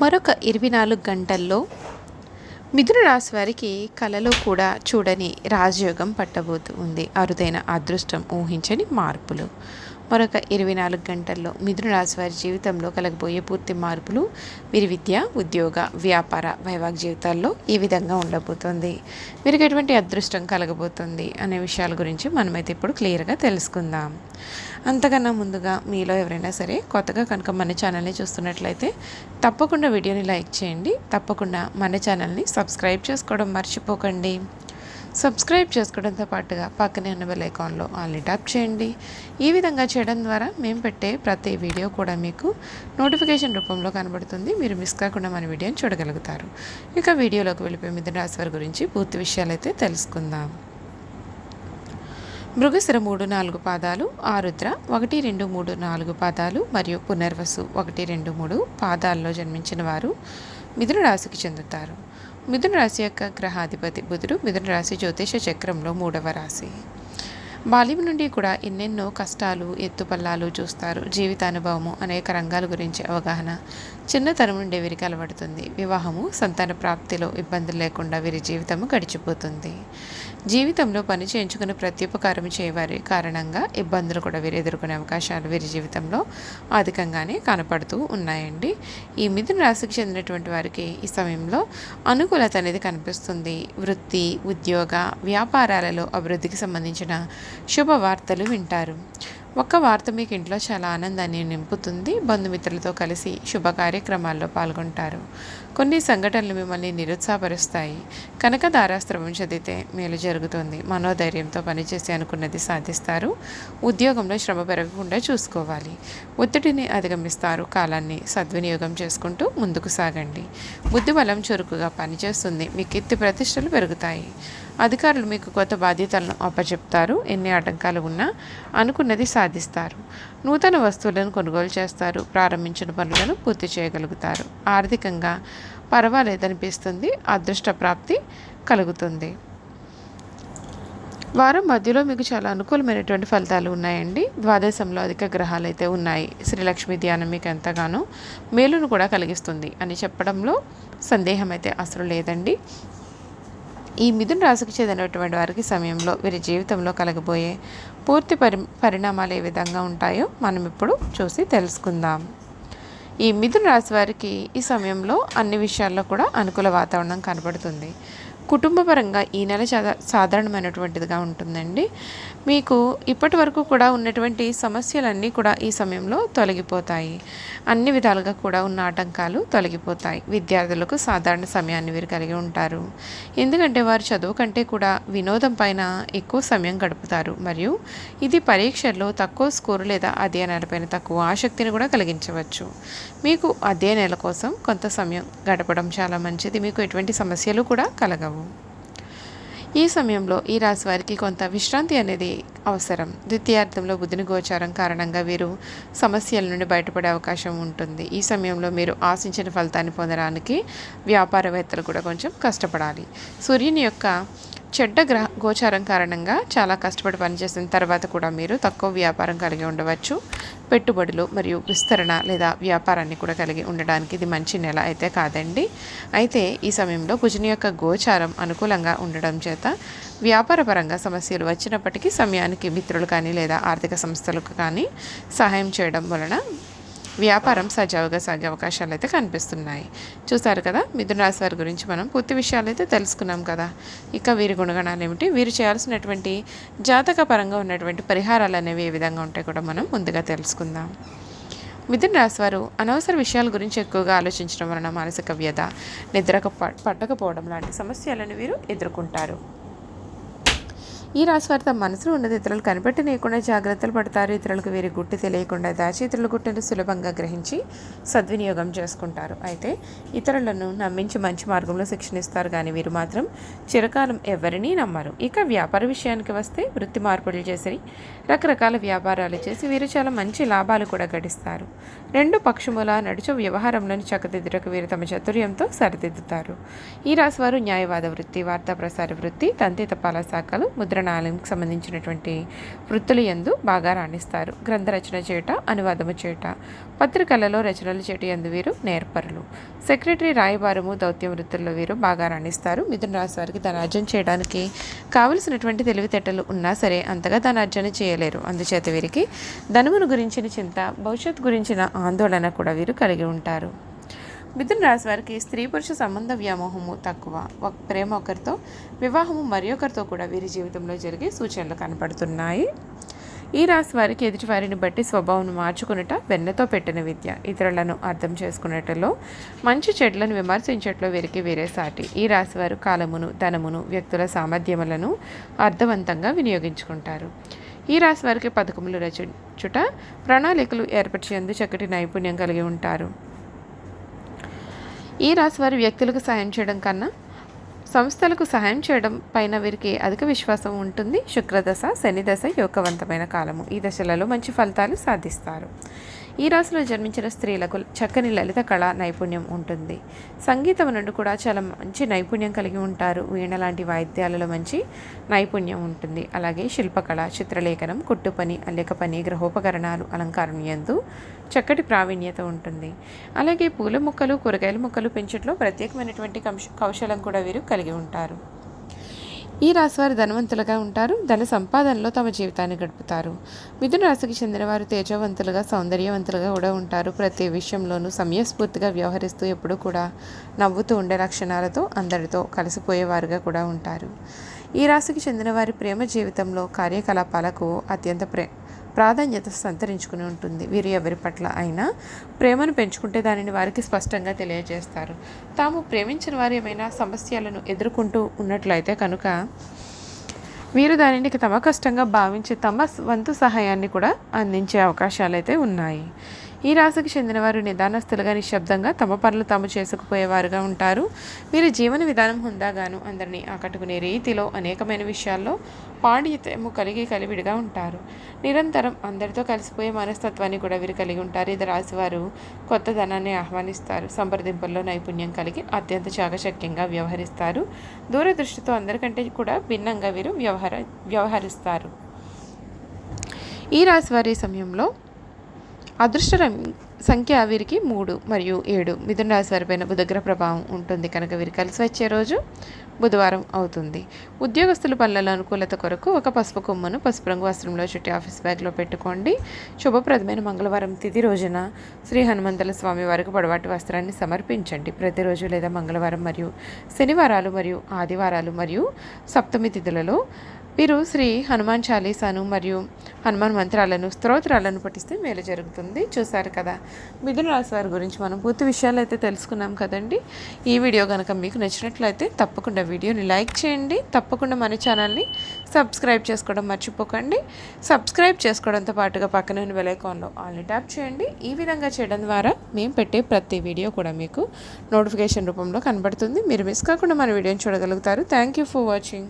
మరొక ఇరవై నాలుగు గంటల్లో మిథున రాశి వారికి కలలో కూడా చూడని రాజయోగం పట్టబోతూ ఉంది. అరుదైన అదృష్టం ఊహించని మార్పులు. మరొక ఇరవై నాలుగు గంటల్లో మిథున రాశి వారి జీవితంలో కలగబోయే పూర్తి మార్పులు వీరి విద్య ఉద్యోగ వ్యాపార వైవాహిక జీవితాల్లో ఈ విధంగా ఉండబోతుంది. వీరికి ఎటువంటి అదృష్టం కలగబోతుంది అనే విషయాల గురించి మనమైతే ఇప్పుడు క్లియర్గా తెలుసుకుందాం. అంతకన్నా ముందుగా మీలో ఎవరైనా సరే కొత్తగా కనుక మన ఛానల్ని చూస్తున్నట్లయితే తప్పకుండా వీడియోని లైక్ చేయండి. తప్పకుండా మన ఛానల్ని సబ్స్క్రైబ్ చేసుకోవడం మర్చిపోకండి. సబ్స్క్రైబ్ చేసుకోవడంతో పాటుగా పక్కనే ఉన్న బెల్ ఐకాన్లో ఆల్ని ట్యాప్ చేయండి. ఈ విధంగా చేయడం ద్వారా మేము పెట్టే ప్రతి వీడియో కూడా మీకు నోటిఫికేషన్ రూపంలో కనబడుతుంది. మీరు మిస్ కాకుండా మన వీడియోని చూడగలుగుతారు. ఇక వీడియోలోకి వెళ్ళిపోయి మిథున రాశి వారి గురించి పూర్తి విషయాలైతే తెలుసుకుందాం. మృగశిర మూడు నాలుగు పాదాలు ఆరుద్ర ఒకటి రెండు మూడు నాలుగు పాదాలు మరియు పునర్వసు ఒకటి రెండు మూడు పాదాల్లో జన్మించిన వారు మిథున రాశికి చెందుతారు. మిథున రాశి యొక్క గ్రహాధిపతి బుధుడు మిథున రాశి జ్యోతిష చక్రంలో మూడవ రాశి. బాల్యం నుండి కూడా ఎన్నెన్నో కష్టాలు ఎత్తుపల్లాలు చూస్తారు. జీవితానుభవము అనేక రంగాల గురించి అవగాహన చిన్నతనం నుండి వీరికి అలవడుతుంది. వివాహము సంతాన ప్రాప్తిలో ఇబ్బందులు లేకుండా వీరి జీవితము గడిచిపోతుంది. జీవితంలో పని చేయించుకుని ప్రత్యుపకారం చేయవారి కారణంగా ఇబ్బందులు కూడా వీరు ఎదుర్కొనే అవకాశాలు వీరి జీవితంలో అధికంగానే కనపడుతూ ఉన్నాయండి. ఈ మిథున రాశికి చెందినటువంటి వారికి ఈ సమయంలో అనుకూలత అనేది కనిపిస్తుంది. వృత్తి ఉద్యోగ వ్యాపారాలలో అభివృద్ధికి సంబంధించిన శుభవార్తలు వింటారు. ఒక్క వార్త మీకు ఇంట్లో చాలా ఆనందాన్ని నింపుతుంది. బంధుమిత్రులతో కలిసి శుభ కార్యక్రమాల్లో పాల్గొంటారు. కొన్ని సంఘటనలు మిమ్మల్ని నిరుత్సాహపరుస్తాయి. కనుక దారాస్త్రవం చదివితే మేలు జరుగుతుంది. మనోధైర్యంతో పనిచేసి అనుకున్నది సాధిస్తారు. ఉద్యోగంలో శ్రమ పెరగకుండా చూసుకోవాలి. ఒత్తిడిని అధిగమిస్తారు. కాలాన్ని సద్వినియోగం చేసుకుంటూ ముందుకు సాగండి. బుద్ధిబలం చురుకుగా పనిచేస్తుంది. మీ కీర్తి ప్రతిష్టలు పెరుగుతాయి. అధికారులు మీకు కొత్త బాధ్యతలను అప్పచెప్తారు ఎన్ని ఆటంకాలు ఉన్నా అనుకున్నది సాధిస్తారు. నూతన వస్తువులను కొనుగోలు చేస్తారు ప్రారంభించిన పనులను పూర్తి చేయగలుగుతారు. ఆర్థికంగా పర్వాలేదనిపిస్తుంది అదృష్ట ప్రాప్తి కలుగుతుంది. వారం మధ్యలో మీకు చాలా అనుకూలమైనటువంటి ఫలితాలు ఉన్నాయండి. ద్వాదశంలో అధిక గ్రహాలు అయితే ఉన్నాయి. శ్రీలక్ష్మి ధ్యానం మీకు ఎంతగానో మేలును కూడా కలిగిస్తుంది అని చెప్పడంలో సందేహం అయితే అసలు లేదండి. ఈ మిథున రాశికి చెందినటువంటి వారికి సమయంలో వీరి జీవితంలో కలగబోయే పూర్తి పరి పరిణామాలు ఏ విధంగా ఉంటాయో మనం ఇప్పుడు చూసి తెలుసుకుందాం. ఈ మిథున రాశి వారికి ఈ సమయంలో అన్ని విషయాల్లో కూడా అనుకూల వాతావరణం కనబడుతుంది. కుటుంబపరంగా ఈ నెల చాలా సాధారణమైనటువంటిదిగా ఉంటుందండి. మీకు ఇప్పటి వరకు కూడా ఉన్నటువంటి సమస్యలన్నీ కూడా ఈ సమయంలో తొలగిపోతాయి. అన్ని విధాలుగా కూడా ఉన్న ఆటంకాలు తొలగిపోతాయి. విద్యార్థులకు సాధారణ సమయాన్ని వీరు కలిగి ఉంటారు. ఎందుకంటే వారు చదువు కంటే కూడా వినోదం పైన ఎక్కువ సమయం గడుపుతారు. మరియు ఇది పరీక్షల్లో తక్కువ స్కోరు లేదా అధ్యయనాలపైన తక్కువ ఆసక్తిని కూడా కలిగించవచ్చు. మీకు అధ్యయనాల కోసం కొంత సమయం గడపడం చాలా మంచిది. మీకు ఎటువంటి సమస్యలు కూడా కలగవు. ఈ సమయంలో ఈ రాశి వారికి కొంత విశ్రాంతి అనేది అవసరం. ద్వితీయార్థంలో బుధుని గోచారం కారణంగా వీరు సమస్యల నుండి బయటపడే అవకాశం ఉంటుంది. ఈ సమయంలో మీరు ఆశించిన ఫలితాన్ని పొందడానికి వ్యాపారవేత్తలు కూడా కొంచెం కష్టపడాలి. సూర్యుని యొక్క చెడ్డ గ్రహ గోచారం కారణంగా చాలా కష్టపడి పనిచేసిన తర్వాత కూడా మీరు తక్కువ వ్యాపారం కలిగి ఉండవచ్చు. పెట్టుబడులు మరియు విస్తరణ లేదా వ్యాపారాన్ని కూడా కలిగి ఉండడానికి ఇది మంచి నెల అయితే కాదండి. అయితే ఈ సమయంలో కుజుని యొక్క గోచారం అనుకూలంగా ఉండడం చేత వ్యాపారపరంగా సమస్యలు వచ్చినప్పటికీ సమయానికి మిత్రులు కానీ లేదా ఆర్థిక సంస్థలకు కానీ సహాయం చేయడం వలన వ్యాపారం సజావుగా సాగే అవకాశాలు అయితే కనిపిస్తున్నాయి. చూసారు కదా మిథున రాశి వారి గురించి మనం పూర్తి విషయాలు అయితే తెలుసుకున్నాం కదా. ఇక వీరి గుణగణాలు ఏమిటి? వీరు చేయాల్సినటువంటి జాతక పరంగా ఉన్నటువంటి పరిహారాలు అనేవి ఏ విధంగా ఉంటాయి కూడా మనం ముందుగా తెలుసుకుందాం. మిథున రాశి వారు అనవసర విషయాల గురించి ఎక్కువగా ఆలోచించడం వలన మానసిక వ్యధ నిద్రకు పట్టకపోవడం లాంటి సమస్యలను వీరు ఎదుర్కొంటారు. ఈ రాశి వారి తమ మనసులో ఉన్నది ఇతరులు కనిపెట్టనీయకుండా జాగ్రత్తలు పడతారు. ఇతరులకు వీరి గుట్టి తెలియకుండా దాచి ఇతరుల గుట్టును సులభంగా గ్రహించి సద్వినియోగం చేసుకుంటారు. అయితే ఇతరులను నమ్మించి మంచి మార్గంలో శిక్షణ ఇస్తారు. కానీ వీరు మాత్రం చిరకాలం ఎవరినీ నమ్మరు. ఇక వ్యాపార విషయానికి వస్తే వృత్తి మార్పులు చేసి రకరకాల వ్యాపారాలు చేసి వీరు చాలా మంచి లాభాలు కూడా గడిస్తారు. రెండు పక్షముల నడుచు వ్యవహారంలోని చక్కదిద్దుటకు వీరు తమ చతుర్యంతో సరిదిద్దుతారు. ఈ రాశి వారు న్యాయవాద వృత్తి వార్తా ప్రసార వృత్తి తంతి పాల శాఖలు ముద్రణ నిర్మాణాలకు సంబంధించినటువంటి వృత్తులు ఎందు బాగా రాణిస్తారు. గ్రంథ రచన చేయట అనువాదము చేయట పత్రికలలో రచనలు చేయట ఎందు వీరు నేర్పరులు. సెక్రటరీ రాయబారము దౌత్య వృత్తుల్లో వీరు బాగా రాణిస్తారు. మిథున రాశి వారికి ధనార్జన చేయడానికి కావలసినటువంటి తెలివితేటలు ఉన్నా సరే అంతగా ధనార్జన చేయలేరు. అందుచేత వీరికి ధనమును గురించిన చింత భవిష్యత్తు గురించిన ఆందోళన కూడా వీరు కలిగి ఉంటారు. మిథున రాశి వారికి స్త్రీ పురుష సంబంధ వ్యామోహము తక్కువ. ఒక ప్రేమ ఒకరితో వివాహము మరి ఒకరితో కూడా వీరి జీవితంలో జరిగే సూచనలు కనపడుతున్నాయి. ఈ రాశి వారికి ఎదుటివారిని బట్టి స్వభావం మార్చుకునుట వెన్నతో పెట్టిన విద్య ఇతరులను అర్థం చేసుకునేటలో మంచి చెడ్లను విమర్శించట్లో వీరికి వేరే సాటి. ఈ రాశి వారు కాలమును ధనమును వ్యక్తుల సామర్థ్యములను అర్థవంతంగా వినియోగించుకుంటారు. ఈ రాశి వారికి పథకములు రచించుట ప్రణాళికలు ఏర్పరిచేందు చక్కటి నైపుణ్యం కలిగి ఉంటారు. ఈ రాశి వారి వ్యక్తులకు సహాయం చేయడం కన్నా సంస్థలకు సహాయం చేయడం పైన వీరికి అధిక విశ్వాసం ఉంటుంది. శుక్రదశ శని దశ యోగవంతమైన కాలము. ఈ దశలలో మంచి ఫలితాలు సాధిస్తారు. ఈ రాశిలో జన్మించిన స్త్రీలకు చక్కని లలిత కళ నైపుణ్యం ఉంటుంది. సంగీతం నుండి కూడా చాలా మంచి నైపుణ్యం కలిగి ఉంటారు. వీణ లాంటి వాయిద్యాలలో మంచి నైపుణ్యం ఉంటుంది. అలాగే శిల్పకళ చిత్రలేఖనం కుట్టు పని అల్లెక పని గృహోపకరణాలు అలంకారం ఎందు చక్కటి ప్రావీణ్యత ఉంటుంది. అలాగే పూల మొక్కలు కూరగాయల మొక్కలు పెంచడంలో ప్రత్యేకమైనటువంటి కౌశలం కూడా వీరు కలిగి ఉంటారు. ఈ రాశివారు ధనవంతులుగా ఉంటారు. ధన సంపాదనలో తమ జీవితాన్ని గడుపుతారు. మిథున రాశికి చెందినవారు తేజవంతులుగా సౌందర్యవంతులుగా కూడా ఉంటారు. ప్రతి విషయంలోనూ సమయస్ఫూర్తిగా వ్యవహరిస్తూ ఎప్పుడూ కూడా నవ్వుతూ ఉండే లక్షణాలతో అందరితో కలిసిపోయేవారుగా కూడా ఉంటారు. ఈ రాశికి చెందిన వారి ప్రేమ జీవితంలో కార్యకలాపాలకు అత్యంత ప్రే ప్రాధాన్యత సంతరించుకుని ఉంటుంది. వీరు ఎవరి పట్ల అయినా ప్రేమను పెంచుకుంటే దానిని వారికి స్పష్టంగా తెలియజేస్తారు. తాము ప్రేమించిన వారు ఏమైనా సమస్యలను ఎదుర్కొంటూ ఉన్నట్లయితే కనుక వీరు దానిని తమ కష్టంగా భావించి తమ వంతు సహాయాన్ని కూడా అందించే అవకాశాలు అయితే ఉన్నాయి. ఈ రాశికి చెందినవారు నిదానస్తులుగా నిశ్శబ్దంగా తమ పనులు తాము చేసుకుపోయేవారుగా ఉంటారు. వీరి జీవన విధానం హుందాగాను అందరినీ ఆకట్టుకునే రీతిలో అనేకమైన విషయాల్లో పాండిత్యము కలిగి కలివిడిగా ఉంటారు. నిరంతరం అందరితో కలిసిపోయే మనస్తత్వాన్ని కూడా వీరు కలిగి ఉంటారు. ఇది రాశివారు కొత్త ధనాన్ని ఆహ్వానిస్తారు. సంప్రదింపుల్లో నైపుణ్యం కలిగి అత్యంత చాకచక్యంగా వ్యవహరిస్తారు. దూరదృష్టితో అందరికంటే కూడా భిన్నంగా వీరు వ్యవహార వ్యవహరిస్తారు. ఈ రాశి వారి సమయంలో అదృష్ట సంఖ్య వీరికి మూడు మరియు ఏడు. మిథున రాశి వారిపైన బుధగ్రహ ప్రభావం ఉంటుంది కనుక వీరు కలిసి వచ్చే రోజు బుధవారం అవుతుంది. ఉద్యోగస్తుల పనులలో అనుకూలత కొరకు ఒక పసుపు కొమ్మను పసుపు రంగు వస్త్రంలో చుట్టి ఆఫీస్ బ్యాగ్లో పెట్టుకోండి. శుభప్రదమైన మంగళవారం తిథి రోజున శ్రీ హనుమంతుల స్వామి వారికి పొడవాటి వస్త్రాన్ని సమర్పించండి. ప్రతిరోజు లేదా మంగళవారం మరియు శనివారాలు మరియు ఆదివారాలు మరియు సప్తమి తిథులలో వీరు శ్రీ హనుమాన్ చాలీసాను మరియు హనుమాన్ మంత్రాలను స్తోత్రాలను పఠిస్తే మేలు జరుగుతుంది. చూసారు కదా. మిథున రాశి వారి గురించి మనం పూర్తి విషయాలు అయితే తెలుసుకున్నాం కదండి. ఈ వీడియో కనుక మీకు నచ్చినట్లయితే తప్పకుండా వీడియోని లైక్ చేయండి. తప్పకుండా మన ఛానల్ని సబ్స్క్రైబ్ చేసుకోవడం మర్చిపోకండి. సబ్స్క్రైబ్ చేసుకోవడంతో పాటుగా పక్కన ఉన్న బెలైకాన్లో ఆల్ని ట్యాప్ చేయండి. ఈ విధంగా చేయడం ద్వారా మేము పెట్టే ప్రతి వీడియో కూడా మీకు నోటిఫికేషన్ రూపంలో కనబడుతుంది. మీరు మిస్ కాకుండా మన వీడియోని చూడగలుగుతారు. Thank you for watching.